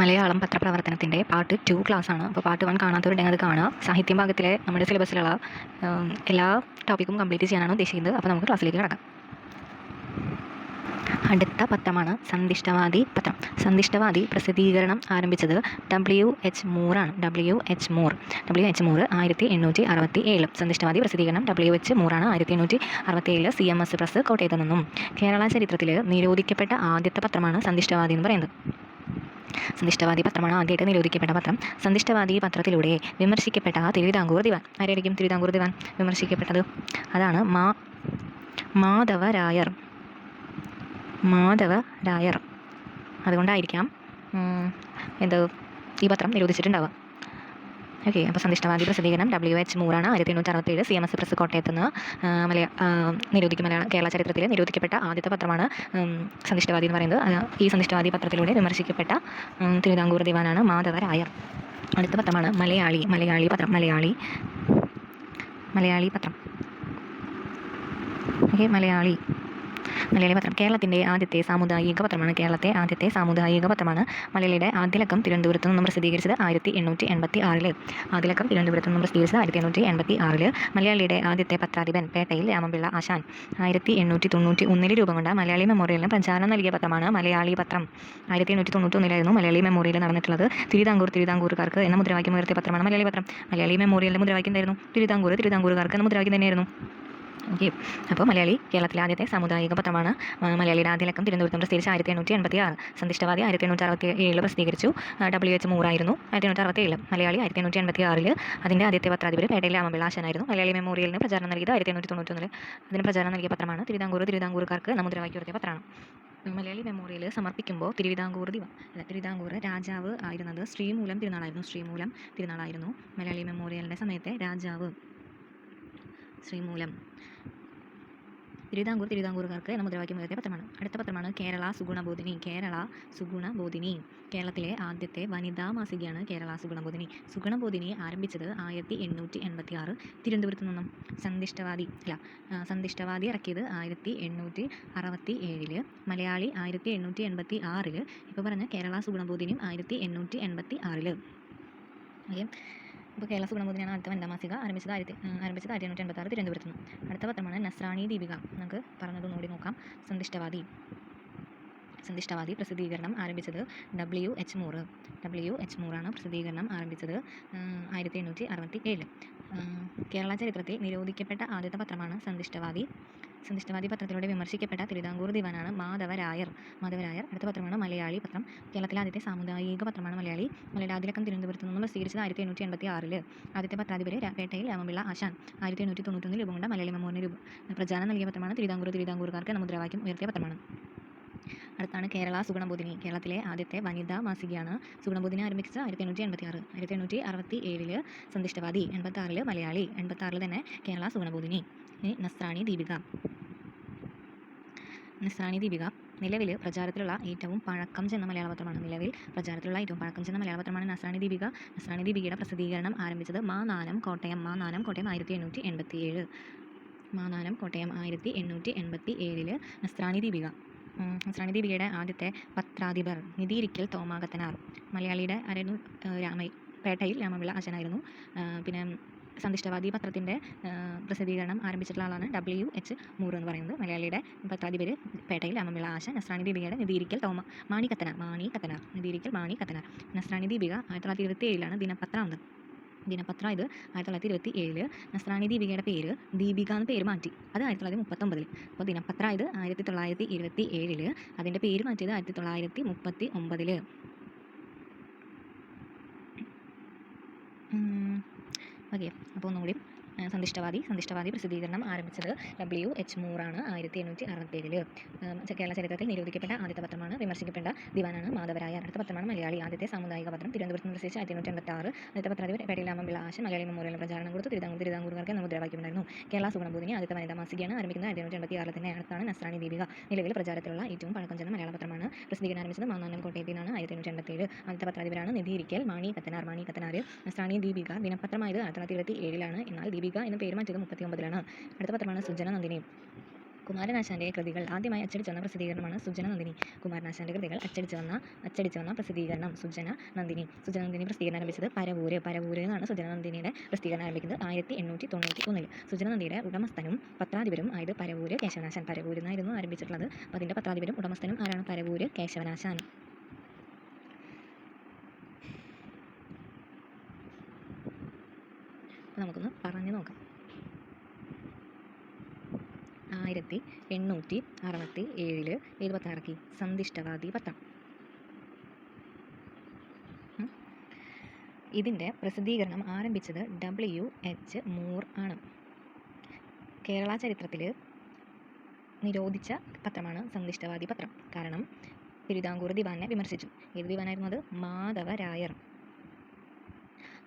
Malayalam പത്രപ്രവർത്തനത്തിന്റെ part two ക്ലാസ്സാണ്. അപ്പോൾ part one കാണാത്തവരുണ്ടെങ്കിൽ അത് കാണുക. സാഹിത്യം ഭാഗത്തിലെ നമ്മുടെ സിലബസിലുള്ള എല്ലാ ടോപ്പിക്കും കംപ്ലീറ്റ് ചെയ്യാനാണ് ഉദ്ദേശിക്കുന്നത്. അപ്പോൾ നമുക്ക് ക്ലാസ്സിലേക്ക് കിടക്കാം. അടുത്ത പത്രമാണ് സന്തിഷ്ടവാദി പത്രം. സന്തിഷ്ടവാദി പ്രസിദ്ധീകരണം ആരംഭിച്ചത് W H മൂറാണ് W H Moore W H Moore ആയിരത്തി എണ്ണൂറ്റി അറുപത്തി ഏഴ് സന്തിഷ്ടവാദി പ്രസിദ്ധീകരണം ഡബ്ല്യു എച്ച് മൂറാണ് ആയിരത്തി എണ്ണൂറ്റി അറുപത്തി ഏഴ് സി എം എസ് പ്രസ് കോട്ടയത്ത് നിന്നും. കേരള ചരിത്രത്തിൽ നിരോധിക്കപ്പെട്ട ആദ്യത്തെ പത്രമാണ് സന്തിഷ്ടവാദി എന്ന് പറയുന്നത്. സന്ദിഷ്ടവാദി പത്രമാണ് ആദ്യമായിട്ട് നിരോധിക്കപ്പെട്ട പത്രം. സന്ദിഷ്ടവാദി പത്രത്തിലൂടെ വിമർശിക്കപ്പെട്ട ആ തിരുവിതാംകൂർ ദിവാൻ. ആരായിരിക്കും തിരുവിതാംകൂർ ദിവാൻ? വിമർശിക്കപ്പെട്ടത്? അതാണ് മാ മാധവരായർ മാധവരായർ അതുകൊണ്ടായിരിക്കാം എന്തോ എന്ത് ഈ പത്രം നിരോധിച്ചിട്ടുണ്ടാവുക. ഓക്കെ അപ്പോൾ സന്ദിഷ്ടവാദി പ്രസിദ്ധീകരണം ഡബ്ല്യു എച്ച് മൂറാണ് ആയിരത്തി എണ്ണൂറ്റി അറുപത്തേഴ് സി എം എസ് പ്രസ് കോട്ടയത്ത് നിന്ന് മലയാ ആ, മലയാള കേരള ചരിത്രത്തിൽ നിരോധിക്കപ്പെട്ട ആദ്യത്തെ പത്രമാണ് സന്ദിഷ്ടവാദി എന്ന് പറയുന്നത്. ഈ സന്ദിഷ്ടവാദി പത്രത്തിലൂടെ വിമർശിക്കപ്പെട്ട തിരുവിതാംകൂർ ദിവാനാണ് മാധവരായർ അടുത്ത പത്രമാണ് മലയാളി മലയാളി പത്രം മലയാളി മലയാളി പത്രം. ഓക്കെ മലയാളി. മലയാളി പത്രം കേരളത്തിന്റെ ആദ്യത്തെ സാമുദായിക പത്രമാണ്. കേരളത്തെ ആദ്യത്തെ സാമുദായിക പത്രമാണ് മലയാളിയുടെ ആദ്യലക്കം തിരുവനന്തപുരത്ത് നിന്നും പ്രസിദ്ധീകരിച്ചത് ആയിരത്തി എണ്ണൂറ്റി എൺപത്തി ആറിൽ ആദ്യലക്കം തിരുവനന്തപുരത്ത് നിന്നും പ്രസിദ്ധീകരിച്ചത് ആയിരത്തി എണ്ണൂറ്റി എൺപത്തി ആറിൽ മലയാളിയുടെ ആദ്യത്തെ പത്രാധിപൻ പേട്ടയിൽ രാമപിള്ള ആശാൻ. ആയിരത്തി എണ്ണൂറ്റി തൊണ്ണൂറ്റി ഒന്നിൽ രൂപം കൊണ്ട മലയാളി മെമ്മോറിയലിന് പ്രചാരണം നൽകിയ പത്രമാണ് മലയാളി പത്രം. ആയിരത്തി എണ്ണൂറ്റി തൊണ്ണൂറ്റി ഒന്നിലായിരുന്നു മലയാളി മെമ്മോറിയൽ നടന്നിട്ടുള്ളത്. തിരുവിതാംകൂർ തിരുവിതാംകൂറുകാർക്ക് എന്ന മുദ്രാവാക്യം ഉയർത്തിയ പത്രമാണ് മലയാളി പത്രം. മലയാളി മെമ്മോറിയലിന്റെ മുദ്രാവാക്യം എന്തായിരുന്നു? തിരുവിതാംകൂർ തിരുവിതാംകൂറുകാർക്ക് എന്ന മുദ്രാവാക്യം തന്നെയായിരുന്നു. ഓക്കെ. അപ്പോൾ മലയാളി കേരളത്തിലെ ആദ്യത്തെ സാമുദായിക പത്രമാണ്. മലയാളിയുടെ ആദ്യ ലക്കം തിരുവനന്തപുരത്ത് പ്രസിദ്ധീകരിച്ച ആയിരത്തി എണ്ണൂറ്റി എൺപത്തി ആറ് സന്ദിഷ്ടവാദി ആയിരത്തി എണ്ണൂറ്റി അറുപത്തി ഏഴിൽ പ്രസിദ്ധീകരിച്ചു ഡബ്ല്യു എച്ച് മൂറായിരുന്നു. ആയിരത്തി എണ്ണൂറ്റി അറുപത്തി ഏഴ് മലയാളി ആയിരത്തി എണ്ണൂറ്റി എൺപത്തി ആറിൽ അതിന്റെ ആദ്യത്തെ പത്രാധിപർ പേട്ടയിലെ രാമപിള്ളാശനായിരുന്നു മലയാളി മെമ്മോറിയലിന് പ്രചാരണം നൽകിയത് ആയിരത്തി എണ്ണൂറ്റി തൊണ്ണൂറ്റൊന്നിൽ അതിന് പ്രചാരണം നൽകിയ പത്രമാണ് തിരുവിതാംകൂർ. തിരുവിതാംകൂർക്കാർക്ക് നമുദ്രവാക്കി ഉയർത്തിയ പത്രമാണ്. മലയാളി മെമ്മോറിയൽ സമർപ്പിക്കുമ്പോൾ തിരുവിതാംകൂർ ദിവ അല്ല തിരുവിതാംകൂർ രാജാവ് ആയിരുന്നത് ശ്രീമൂലം തിരുനാളായിരുന്നു. ശ്രീമൂലം തിരുനാളായിരുന്നു മലയാളി മെമ്മോറിയലിന്റെ സമയത്തെ രാജാവ്. ശ്രീമൂലം. തിരുവിതാംകൂർ തിരുവിതാംകൂറുകാർക്ക് എന്ന മുദ്രാവാക്യം ഉയർത്തിയ പത്രമാണ്. അടുത്ത പത്രമാണ് കേരള സുഗുണബോധിനി. കേരള സുഗുണബോധിനി. കേരളത്തിലെ ആദ്യത്തെ വനിതാ മാസികയാണ് കേരള സുഗുണബോധിനി. സുഗുണബോധിനി ആരംഭിച്ചത് ആയിരത്തി എണ്ണൂറ്റി എൺപത്തി ആറ് തിരുവനന്തപുരത്ത് നിന്നും. സന്ദിഷ്ടവാദി അല്ല സന്ദിഷ്ടവാദി ഇറക്കിയത് ആയിരത്തി എണ്ണൂറ്റി അറുപത്തി ഏഴിൽ മലയാളി ആയിരത്തി എണ്ണൂറ്റി എൺപത്തി ആറിൽ ഇപ്പോൾ പറഞ്ഞ കേരള സുഗുണബോധിനിയും ആയിരത്തി എണ്ണൂറ്റി എൺപത്തി ആറിൽ ഓക്കെ. ഇപ്പോൾ കേരള സുഗുണബോധിനിയാണ് അടുത്ത വനിതാ മാസിക ആരംഭിച്ചത് ആയിരത്തി ആരംഭിച്ചത് ആയിരത്തി എണ്ണൂറ്റി എൺപത്തി ആറ് തിരുവനന്തപുരത്ത് നിന്ന്. അടുത്ത പത്രമാണ് നസ്രാണി ദീപിക. നമുക്ക് പറഞ്ഞത് നോടി നോക്കാം. സന്തിഷ്ടവാദി സന്തിഷ്ടവാദി പ്രസിദ്ധീകരണം ആരംഭിച്ചത് W H Moore W H മൂറാണ് പ്രസിദ്ധീകരണം ആരംഭിച്ചത് ആയിരത്തി എണ്ണൂറ്റി അറുപത്തി ഏഴ് കേരള ചരിത്രത്തിൽ നിരോധിക്കപ്പെട്ട ആദ്യത്തെ പത്രമാണ് സന്ദിഷ്ടവാദി. സന്ദിഷ്ടവാദി പത്രത്തിലൂടെ വിമർശിക്കപ്പെട്ട തിരുവിതാംകൂർ ദിവാനാണ് മാധവരായർ മാധവരായർ അടുത്ത പത്രമാണ് മലയാളി പത്രം. കേരളത്തിലെ ആദ്യത്തെ സാമുദായിക പത്രമാണ് മലയാളി. മലയാളി ആദ്യലക്കം തിരുവനന്തപുരത്ത് നിന്നും പ്രസിദ്ധീകരിച്ചത് ആയിരത്തി എണ്ണൂറ്റി എൺപത്തി ആറിൽ ആദ്യത്തെ പത്രാധിപര് പേട്ടയിൽ രാമപിള്ള ആശാൻ. ആയിരത്തി എണ്ണൂറ്റി തൊണ്ണൂറ്റൊന്നിൽ രൂപം കൊണ്ട മലയാളി മെമ്മോറിന് രൂപ പ്രചാരണം നൽകിയ പത്രമാണ് തിരുവിതാംകൂർ തിരുവിതാംകൂർക്കാർക്ക് എന്ന മുദ്രാവാക്യം ഉയർത്തിയ പത്രമാണ്. അടുത്താണ് കേരള സുഗുണബോധിനി. കേരളത്തിലെ ആദ്യത്തെ വനിതാ മാസികയാണ് സുഗുണബോധിനി ആരംഭിച്ചത് ആയിരത്തി എണ്ണൂറ്റി എൺപത്തി ആറ് ആയിരത്തി എണ്ണൂറ്റി അറുപത്തി ഏഴിൽ സന്തുഷ്ടവാദി എൺപത്തി ആറിൽ മലയാളി എൺപത്തി ആറിൽ തന്നെ കേരള സുഗുണബോധിനി. നസ്രാണി ദീപിക. നസ്രാണി ദീപിക നിലവിൽ പ്രചാരത്തിലുള്ള ഏറ്റവും പഴക്കം ചെന്ന മലയാള പത്രമാണ്. നിലവിൽ പ്രചാരത്തിലുള്ള ഏറ്റവും പഴക്കം ചെന്ന മലയാള പത്രമാണ് നസ്രാണി ദീപിക. നസ്രാണി ദീപികയുടെ പ്രസിദ്ധീകരണം ആരംഭിച്ചത് മാനാനം കോട്ടയം. മാനാനം കോട്ടയം ആയിരത്തി എണ്ണൂറ്റി എൺപത്തി ഏഴ് മാനാനം കോട്ടയം ആയിരത്തി എണ്ണൂറ്റി എൺപത്തി ഏഴിൽ നസ്രാണി ദീപിക. ദീപികയുടെ ആദ്യത്തെ പത്രാധിപർ നിധിയിരിക്കൽ തോമാകത്തനാർ മലയാളിയുടെ ആരായിരുന്നു രാമ പേട്ടയിൽ രാമപിള്ള അച്ഛനായിരുന്നു പിന്നെ സന്തിഷ്ടവാദി പത്രത്തിന്റെ പ്രസിദ്ധീകരണം ആരംഭിച്ചിട്ടുള്ള ആളാണ് ഡബ്ല്യു എച്ച് മൂർ എന്ന് പറയുന്നത്. മലയാളിയുടെ പത്രാധിപര് പേട്ടയിൽ രാമപിള്ള ആശ നസ്രാണി ദീപികയുടെ നിധിയിരിക്കൽ തോമ മാണി കത്തനാർ മാണി കത്തനാർ നിധിയിരിക്കൽ മാണി കത്തനാർ നസ്രാണി ദീപിക ആയിരത്തി തൊള്ളായിരത്തി ഇരുപത്തി ഏഴിലാണ് ദിനപത്രം ദിനപത്രം ഇത് ആയിരത്തി തൊള്ളായിരത്തി ഇരുപത്തി ഏഴിൽ നസ്രാണി ദീപികയുടെ പേര് ദീപിക എന്ന് പേര് മാറ്റി. അത് ആയിരത്തി തൊള്ളായിരത്തി മുപ്പത്തൊമ്പതിൽ അപ്പോൾ ദിനപത്രം ഇത് ആയിരത്തി തൊള്ളായിരത്തി ഇരുപത്തി ഏഴിൽ അതിന്റെ പേര് മാറ്റിയത് ആയിരത്തി തൊള്ളായിരത്തി മുപ്പത്തി ഒമ്പതിൽ ഓക്കെ. അപ്പോൾ ഒന്നുകൂടി സന്തുഷ്ടവാദി സന്ദിഷ്ടവാദി പ്രസിദ്ധീകരണം ആരംഭിച്ചത് ഡബ്ല്യു എച്ച് മൂറാണ് ആയിരത്തി എണ്ണൂറ്റി അറുപത്തേഴിൽ കേരള ചരിത്രത്തിൽ നിരോധിക്കപ്പെട്ട ആദ്യത്തെ പത്രമാണ് വിമർശിക്കപ്പെട്ട ദിവാനാണ് മാധവരായർ അടുത്ത പത്രമാണ് മലയാളി ആദ്യത്തെ സാമുദായിക പത്രം തിരുവനന്തപുരത്ത് പ്രസിദ്ധിച്ച ആയിരത്തി എണ്ണൂറ്റി എൺപത്തി ആറ് ആദ്യത്തെ പത്രാധിപർ പേട്ടയിലാമമ്പിള്ള ആശ മലയാളി മെമ്മോറിയൽ പ്രചാരണം കൊടുത്തു തിരുവിതാംകൂർ തിരുവിതാംകൂറുകാർക്ക് എന്ന മുദ്രാവാക്യമുണ്ടായിരുന്നു. കേരള സുഗുണബോധിനി ആദ്യത്തെ വനിതാ മാസികയാണ് ആരംഭിക്കുന്നത് ആയിരത്തി എണ്ണൂറ്റി എൺപത്തി ആറിൽ തന്നെ. അടുത്താണ് നസ്രാണി ദീപിക. നിലവിൽ പ്രചാരത്തിലുള്ള ഏറ്റവും പഴക്കം ചെന്ന മലയാള പത്രമാണ് പ്രസിദ്ധീകരണം ആരംഭിച്ചത് മാന്നാനം കോട്ടയത്തിൽ നിന്നാണ് ആയിരത്തി എണ്ണൂറ്റി എൺപത്തി ഏഴ് ആദ്യത്തെ പത്രാധിപരാണ് നിധി ഇരിക്കൽ മാണി കത്തനാർ. മാണി കത്തനാർ നസ്രാണി ദീപിക ദിനപത്രമായത് ആയിരത്തി തൊള്ളായിരത്തി ഇരുപത്തി ഏഴിലാണ് എന്നാൽ ദീപിക എന്ന പേര് മാറ്റിയത് മുപ്പത്തി ഒമ്പതിലാണ് അടുത്ത പത്രമാണ് സുജന നന്ദിനി. കുമാരനാശാന്റെ കൃതികൾ ആദ്യമായി അച്ചടിച്ചു വന്ന പ്രസിദ്ധീകരണമാണ് സുജന നന്ദിനി. കുമാരനാശാന്റെ കൃതികൾ അച്ചടിച്ചു വന്ന അച്ചടിച്ചു വന്ന പ്രസിദ്ധീകരണം സുജന നന്ദിനി. സുജന നന്ദിനി പ്രസിദ്ധീകരണം ആരംഭിച്ചത് പരവൂര്. പരവൂര് എന്നാണ് സുജന നന്ദിനിയുടെ പ്രസിദ്ധീകരണം ആരംഭിക്കുന്നത് ആയിരത്തി എണ്ണൂറ്റി തൊണ്ണൂറ്റി ഒന്നിൽ സുജന നന്ദിയുടെ ഉടമസ്ഥനും പത്രാധിപരും ആയത് പരവൂര് കേശവനാശാൻ. പരവൂരിൽ നിന്നായിരുന്നു ആരംഭിച്ചിട്ടുള്ളത്. അപ്പോൾ അതിന്റെ പത്രാധിപരും ഉടമസ്ഥനും ആരാണ്? പരവൂര് കേശവനാശാൻ അപ്പോൾ നമുക്കൊന്ന് പറഞ്ഞു നോക്കാം. ആയിരത്തി എണ്ണൂറ്റി അറുപത്തി ഏഴിൽ എഴുപത്താറക്കി സന്ദിഷ്ടവാദി പത്രം. ഇതിന്റെ പ്രസിദ്ധീകരണം ആരംഭിച്ചത് ഡബ്ല്യു എച്ച് മൂർ ആണ്. കേരള ചരിത്രത്തിൽ നിരോധിച്ച പത്രമാണ് സന്ധിഷ്ടവാദി പത്രം. കാരണം തിരുവിതാംകൂർ ദിവാനെ വിമർശിച്ചു. ഏത് ദിവാനായിരുന്നു അത്? മാധവരായർ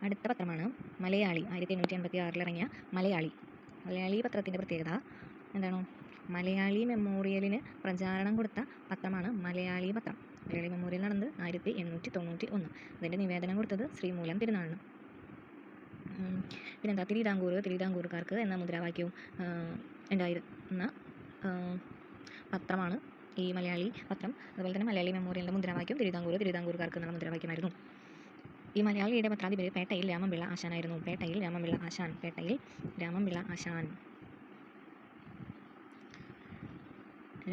അടുത്ത പത്രമാണ് മലയാളി ആയിരത്തി എണ്ണൂറ്റി എൺപത്തി ആറിൽ ഇറങ്ങിയ മലയാളി. മലയാളി പത്രത്തിന്റെ പ്രത്യേകത എന്താണ്? മലയാളി മെമ്മോറിയലിന് പ്രചാരണം കൊടുത്ത പത്രമാണ് മലയാളി പത്രം. മലയാളി മെമ്മോറിയൽ നടന്നത് ആയിരത്തി എണ്ണൂറ്റി തൊണ്ണൂറ്റി ഒന്ന് അതിന്റെ നിവേദനം കൊടുത്തത് ശ്രീമൂലം തിരുനാളിന്. പിന്നെന്താ? തിരുവിതാംകൂർ തിരിതാങ്കൂർക്കാർക്ക് എന്ന മുദ്രാവാക്യവും ഉണ്ടായിരുന്ന പത്രമാണ് ഈ മലയാളി പത്രം. അതുപോലെ തന്നെ മലയാളി മെമ്മോറിയലിന്റെ മുദ്രാവാക്യം തിരുവിതാംകൂർ തിരുവിതാംകൂർക്കാർക്ക് എന്നുള്ള മുദ്രാവാക്യമായിരുന്നു. ഈ മലയാളിയുടെ പത്രാധിപര് പേട്ടയിൽ രാമൻപിള്ള ആശാനായിരുന്നു. പേട്ടയിൽ രാമൻപിള്ള ആശാൻ. പേട്ടയിൽ രാമൻപിള്ള ആശാൻ.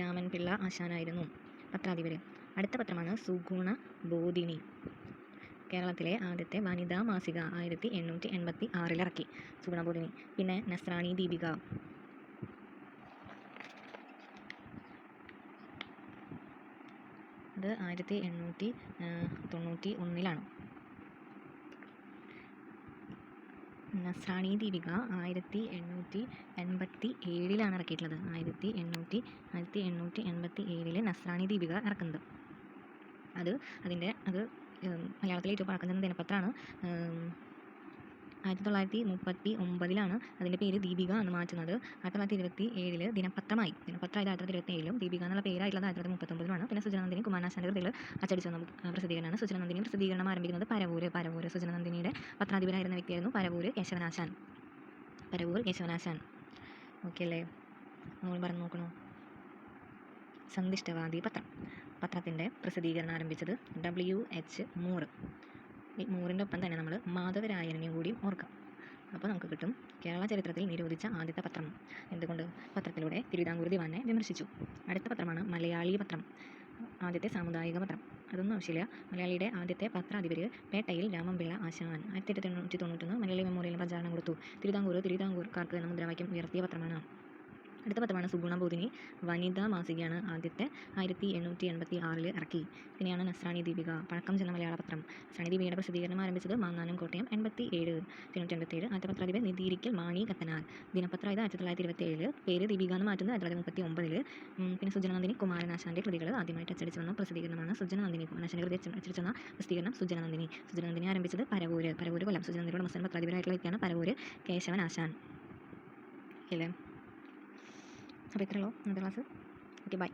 രാമൻപിള്ള ആശാനായിരുന്നു പത്രാധിപര്. അടുത്ത പത്രമാണ് സുഗുണ ബോധിനി. കേരളത്തിലെ ആദ്യത്തെ വനിതാ മാസിക ആയിരത്തി എണ്ണൂറ്റി എൺപത്തി ആറിലിറക്കി സുഗുണബോധിനി പിന്നെ നസ്രാണി ദീപിക. അത് ആയിരത്തി എണ്ണൂറ്റി തൊണ്ണൂറ്റി ഒന്നിലാണ്. നസ്രാണി ദീപിക ആയിരത്തി എണ്ണൂറ്റി എൺപത്തി ഏഴിലാണ് ഇറക്കിയിട്ടുള്ളത്. ആയിരത്തി എണ്ണൂറ്റി ആയിരത്തി എണ്ണൂറ്റി എൺപത്തി ഏഴിലെ നസ്രാണി ദീപിക ഇറക്കുന്നത്. അത് അതിന്റെ അത് മലയാളത്തിലെ ഏറ്റവും പഴക്കം ചെന്ന ദിനപത്രമാണ് ആയിരത്തി തൊള്ളായിരത്തി മുപ്പത്തി ഒമ്പതിലാണ് അതിന്റെ പേര് ദീപിക എന്ന് മാറ്റുന്നത്. ആയിരത്തി തൊള്ളായിരത്തി ഇരുപത്തി ഏഴിൽ ദിനപത്രമായി ദിനപത്രമായത് ആയിരത്തി തൊള്ളായിരത്തി ഇരുപത്തി ഏഴിലും ദീപിക എന്നുള്ള പേരായിട്ടുള്ളത് ആയിരത്തി തൊള്ളായിരത്തി മുപ്പത്തൊമ്പതിലാണ് പിന്നെ സുജനന്ദിനി കുമാരനാശാന്റെ കൃതികൾ അച്ചടിച്ചു പ്രസിദ്ധീകരണമാണ്. സുജനനന്ദിനി പ്രസിദ്ധീകരണം ആരംഭിക്കുന്നത് പരവൂര് പരവൂര് സുജനനന്ദിനിയുടെ പത്രാധിപരായിരുന്ന വ്യക്തിയായിരുന്നു പരവൂര് കേശവനാശാൻ പരവൂർ കേശവനാശാൻ ഓക്കെ അല്ലേ? നമ്മൾ പറഞ്ഞു നോക്കണോ? സന്ദിഷ്ടവാദി പത്രം. പത്രത്തിന്റെ പ്രസിദ്ധീകരണം ആരംഭിച്ചത് ഡബ്ല്യു എച്ച് മൂറ് മൂറിന്റെ ഒപ്പം തന്നെ നമ്മൾ മാധവരായനെയും കൂടി ഓർക്കാം. അപ്പോൾ നമുക്ക് കിട്ടും കേരള ചരിത്രത്തിൽ നിരോധിച്ച ആദ്യത്തെ പത്രം. എന്തുകൊണ്ട്? പത്രത്തിലൂടെ തിരുവിതാംകൂർ ദിവാനെ വിമർശിച്ചു. അടുത്ത പത്രമാണ് മലയാളി പത്രം. ആദ്യത്തെ സാമുദായിക പത്രം. അതൊന്നും ആവശ്യമില്ല. മലയാളിയുടെ ആദ്യത്തെ പത്രാധിപര് പേട്ടയിൽ രാമംപിള്ള ആശാൻ. ആയിരത്തി എണ്ണൂറ്റി തൊണ്ണൂറ്റി തൊണ്ണൂറ്റൊന്ന് മലയാളി മെമ്മോറിയൽ പ്രചാരണം കൊടുത്തു. തിരുവിതാംകൂർ തിരുവിതാംകൂർക്കാർക്ക് എന്ന മുദ്രാവാക്യം ഉയർത്തിയ പത്രമാണ്. അടുത്ത പത്രമാണ് സുഗുണബോധിനി വനിതാ മാസികയാണ് ആദ്യത്തെ. ആയിരത്തി എണ്ണൂറ്റി എൺപത്തി ആറിൽ ഇറക്കി. പിന്നെയാണ് നസ്രാണി ദീപിക. പഴക്കം ചെന്ന മലയാള പത്രം. നസ്രാണി ദീപികയുടെ പ്രസിദ്ധീകരണം ആരംഭിച്ചത് മാങ്ങാനം കോട്ടയം എൺപത്തി ഏഴ് തൊണ്ണൂറ്റി എൺപത്തി ഏഴ് ആദ്യത്തെ പത്രാധിപർ നിധിയിരിക്കൽ മാണി കത്തനാർ. ദിനപത്രം ഇത് ആയിരത്തി തൊള്ളായിരത്തി ഇരുപത്തി ഏഴിൽ പേര് ദീപിക എന്ന് മാറ്റുന്നത് ആയിരത്തി തൊള്ളായിരത്തി മുപ്പത്തി ഒമ്പതിൽ പിന്നെ സുജനനന്ദിനി കുമാരനാശാന്റെ കൃതികൾ ആദ്യമായിട്ട് അച്ചടിച്ചു വന്ന പ്രസിദ്ധീകരണമാണ് സുജനനന്ദിനി കുമാരനാശാന്റെ കൃതി അച്ച- അച്ചടിച്ചു വന്ന പ്രസിദ്ധീകരണം സുജനനന്ദിനി സുജനനന്ദിനി ആരംഭിച്ചത് പരവൂര്. പരവൂര് കൊല്ലം. സുജനന്ദിനിയുടെ മുസ്ലിം പത്രാധിപരായിട്ടുള്ള വ്യക്തിയാണ് പരവൂര് കേശവൻ ആശാൻ. അല്ലേ? അപ്പോൾ ഇത്രയുള്ളൂ ഇന്നത്തെ ക്ലാസ്. Okay bye.